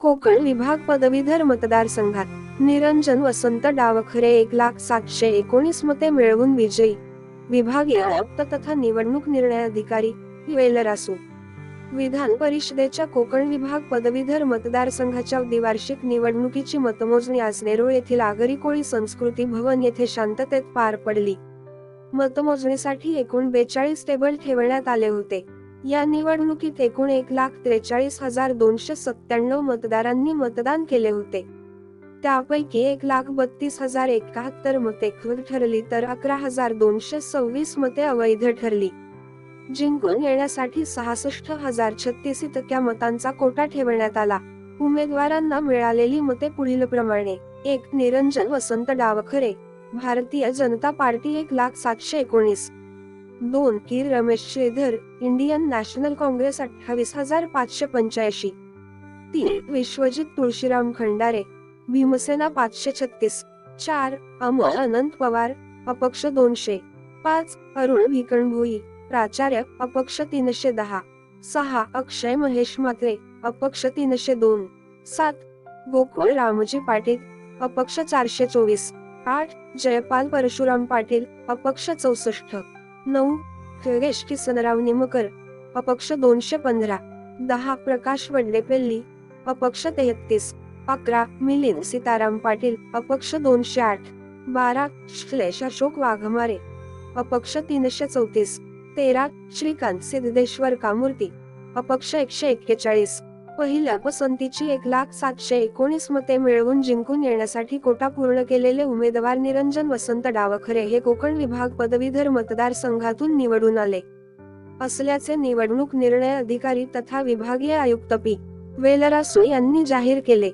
कोकण विभाग पदवीधर मतदारसंघात निरंजन वसंत डावखरे एक लाख सातशे एकोणीस मते मिळवून विजयी. विभागीय आयुक्त तथा निवडणूक निर्णय अधिकारी वेलरासू. विधान परिषदेच्या कोकण विभाग पदवीधर मतदारसंघाच्या द्विवार्षिक निवडणुकीची मतमोजणी आज नेरूळ येथील आगरी कोळी संस्कृती भवन येथे शांततेत पार पडली. मतमोजणीसाठी एकूण बेचाळीस टेबल ठेवण्यात आले होते. या निवडणुकीत एकूण एक लाख त्रेचाळीस हजार दोनशे सत्त्याण्णव मतदारांनी मतदान केले होते. त्यापैकी एक लाख बत्तीस हजार एकाहत्तर मते खुर ठरली तर अकरा हजार दोनशे सव्वीस मते अवैध ठरली. जिंकून येण्यासाठी सहासष्ट हजार छत्तीस इतक्या मतांचा कोटा ठेवण्यात आला. उमेदवारांना मिळालेली मते पुढील प्रमाणे एक निरंजन वसंत डावखरे भारतीय जनता पार्टी एक लाख सातशे एकोणीस. दोन Keer Ramesh Shridhar Indian National Congress अठ्ठावीस हजार पाचशे पंच्याऐंशी. तीन विश्वजित तुळशीराम खंडारे भीमसेना पाचशे छत्तीस. चार अमर अनंत पवार अपक्ष दोनशे. पाच अरुण भिकणभोई प्राचार्य अपक्ष तीनशे दहा. सहा अक्षय महेश म्हात्रे अपक्ष तीनशे दोन. सात गोकुळ रामजी पाटील अपक्ष चारशे चोवीस. आठ जयपाल परशुराम पाटील अपक्ष चौसष्ट. नऊ योगेश किसनराव निमकर अपक्ष दोनशे पंधरा. दहा प्रकाश वडलेपल्ली अपक्ष तेहतीस अकरा मिलिंद सीताराम पाटील अपक्ष दोनशे आठ. बारा श्लेष अशोक वाघमारे अपक्ष तीनशे चौतीस. तेरा श्रीकांत सिद्धेश्वर कामूर्ती अपक्ष एकशे एक्केचाळीस. पहिल्या पसंतीची एक लाख सातशे एकोणीस मते मिळवून जिंकून येण्यासाठी कोटा पूर्ण केलेले उमेदवार निरंजन वसंत डावखरे हे कोकण विभाग पदवीधर मतदारसंघातून निवडून आले. असल्याचे निवडणूक निर्णय अधिकारी तथा विभागीय आयुक्त पी. वेलरासू यांनी जाहीर केले.